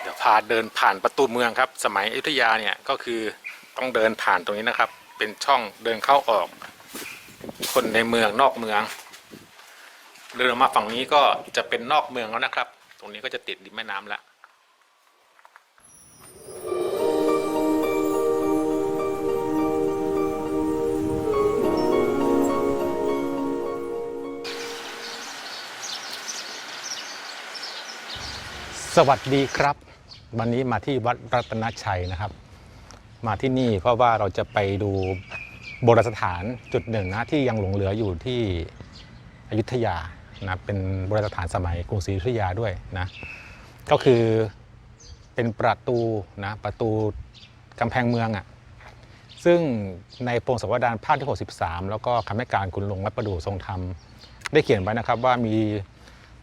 เดี๋ยวพาเดินผ่านประตูเมืองครับ สมัยอยุธยาเนี่ยก็คือต้องเดินผ่านตรงนี้นะครับ เป็นช่องเดินเข้าออก คนในเมืองนอกเมืองเดินออกมาฝั่งนี้ก็จะเป็นนอกเมืองแล้วนะครับ ตรงนี้ก็จะติดริมแม่น้ำแล้ว วัสดีครับ วันนี้มาที่วัดรัตนชัยนะครับ มาที่นี่เพราะว่าเราจะไปดูโบราณสถานจุดหนึ่งนะที่ยังหลงเหลืออยู่ที่อยุธยานะเป็นโบราณสถานสมัยกรุงศรีอยุธยาด้วยนะก็คือเป็นประตูนะประตูกำแพงเมืองอะ่ะซึ่งในพงศาวดารภาคที่ 63 แล้วก็คำให้การคุณหลวงวัดประดู่ทรงธรรมได้เขียนไว้นะครับว่ามี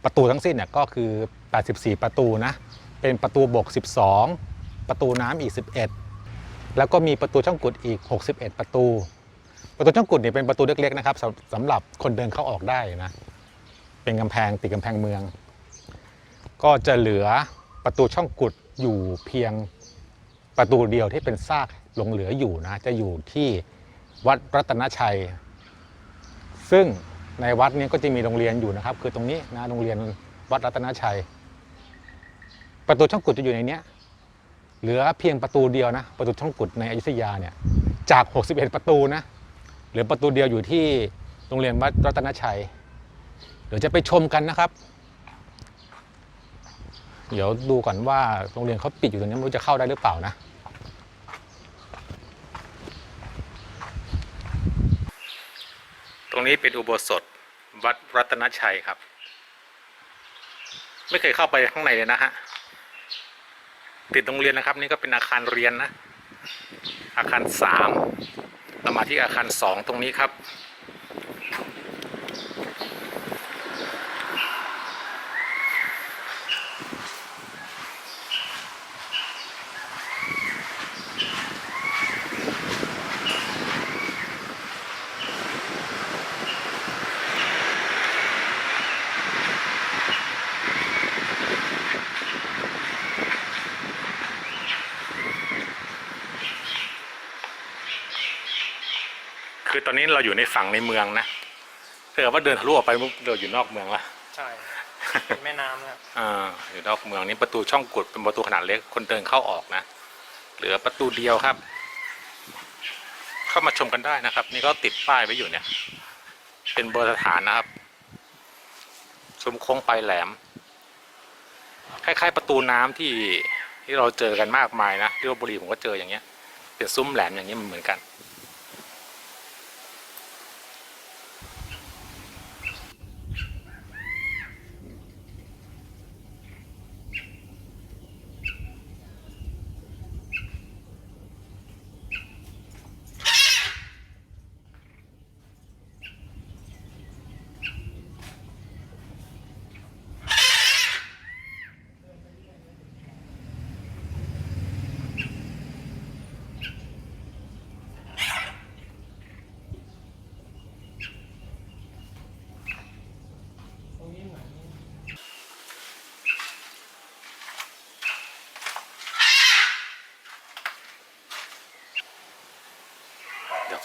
ประตูทั้งสิ้นเนี่ยก็คือ 84 ประตูนะ เป็นประตูบก 12 ประตูน้ำอีก 11 แล้วก็มีประตูช่องกุดอีก 61 ประตู ประตูช่องกุดเนี่ยเป็นประตูเล็กๆนะครับสำหรับคนเดินเข้าออกได้นะ เป็นกำแพงติดกำแพงเมือง ก็จะเหลือประตูช่องกุดอยู่เพียงประตูเดียวที่เป็นซากหลงเหลืออยู่นะ จะอยู่ที่วัดรัตนชัย ซึ่ง ในวัดนี้ก็จะมีโรงเรียนอยู่นะครับ คือตรงนี้นะโรงเรียนวัดรัตนชัย ประตูช่องกุดจะอยู่ในนี้เหลือเพียงประตูเดียวนะ ประตูช่องกุดในอยุธยาเนี่ยจาก 61 ประตูนะเหลือประตูเดียวอยู่ที่โรงเรียนวัดรัตนชัย เดี๋ยวจะไปชมกันนะครับ เดี๋ยวดูก่อนว่าโรงเรียนเขาปิดอยู่ตรงนี้ไม่รู้จะเข้าได้หรือเปล่านะ รงนี้เป็นอุโบสถวัดรัตนชัยครับ ไม่เคยเข้าไปข้างในเลยนะฮะติดโรงเรียนนะครับ นี่ก็เป็นอาคารเรียนนะ อาคารสามเรามาที่อาคารสองตรงนี้ครับ คือตอนนี้เราอยู่ในฝั่งในเมืองนะถ้าเกิดว่าเดินทะลุออกไปปุ๊บเราอยู่นอกเมืองละใช่เป็นแม่น้ำนะครับอ่าอยู่นอกเมืองนี่ประตูช่องกุดเป็นประตูขนาดเล็กคนเดินเข้าออกนะ เหลือประตูเดียวครับ เข้ามาชมกันได้นะครับ นี่ก็ติดป้ายไว้อยู่เนี่ย เป็นเบอร์สถานนะครับชมโค้งปลายแหลมคล้าย ๆ ประตูน้ำที่ที่เราเจอกันมากมายนะที่ลบบุรีผมก็เจออย่างเงี้ยเป็นซุ้มแหลมอย่างนี้มันเหมือนกัน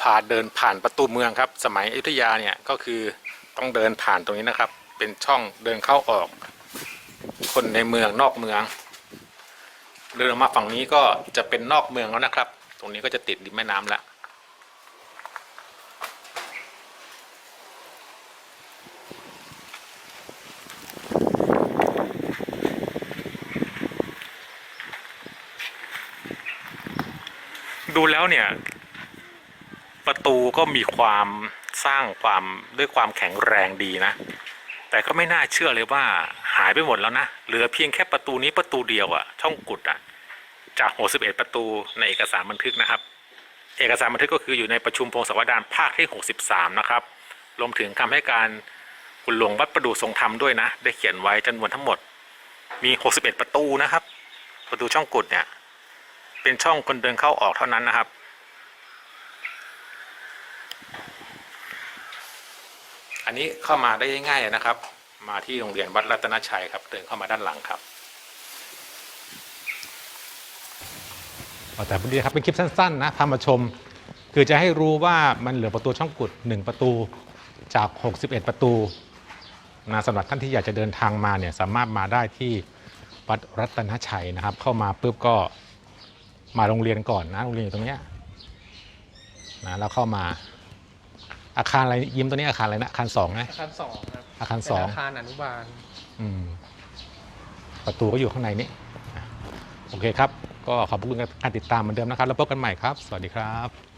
พาเดินผ่านประตูเมืองครับ สมัยอยุธยาเนี่ยก็คือต้องเดินผ่านตรงนี้นะครับ เป็นช่องเดินเข้าออก คนในเมืองนอกเมืองเดินออกมาฝั่งนี้ก็จะเป็นนอกเมืองแล้วนะครับ ตรงนี้ก็จะติดริมแม่น้ำล้วดูแล้วเนี่ย ประตูก็มีความสร้างความด้วยความแข็งแรงดีนะ แต่ก็ไม่น่าเชื่อเลยว่าหายไปหมดแล้วนะเหลือเพียงแค่ประตูนี้ประตูเดียวอะช่องกุดอะจาก 61 ประตูในเอกสารบันทึกนะครับ เอกสารบันทึกก็คืออยู่ในประชุมพงศาวดารภาคที่ 63 นะครับรวมถึงคำให้การคุณหลวงวัดประดู่ทรงธรรมด้วยนะ ได้เขียนไว้จำนวนทั้งหมดมี 61 ประตูนะครับ ประตูช่องกุดเนี่ยเป็นช่องคนเดินเข้าออกเท่านั้นนะครับ อันนี้เข้ามาได้ง่ายๆนะครับ มาที่โรงเรียนวัดรัตนชัยครับเดินเข้ามาด้านหลังครับแต่พอดีครับเป็นคลิปสั้นๆนะพามาชม คือจะให้รู้ว่ามันเหลือประตูช่องกุด 1 ประตูจาก 61 ประตูนะสำหรับท่านที่อยากจะเดินทางมาเนี่ยสามารถมาได้ที่วัดรัตนชัยนะครับ เข้ามาปุ๊บก็มาโรงเรียนก่อนนะโรงเรียนอยู่ตรงเนี้ยนะแล้วเข้ามา อาคารอะไรยิ้มตัวนี้อาคารอะไรนะอาคารสองนะอาคารสองครับอาคารสองอาคารอนุบาลอืมประตูก็อยู่ข้างในนี้โอเคครับ ก็ขอบคุณการติดตามเหมือนเดิมนะครับ แล้วพบกันใหม่ครับ สวัสดีครับ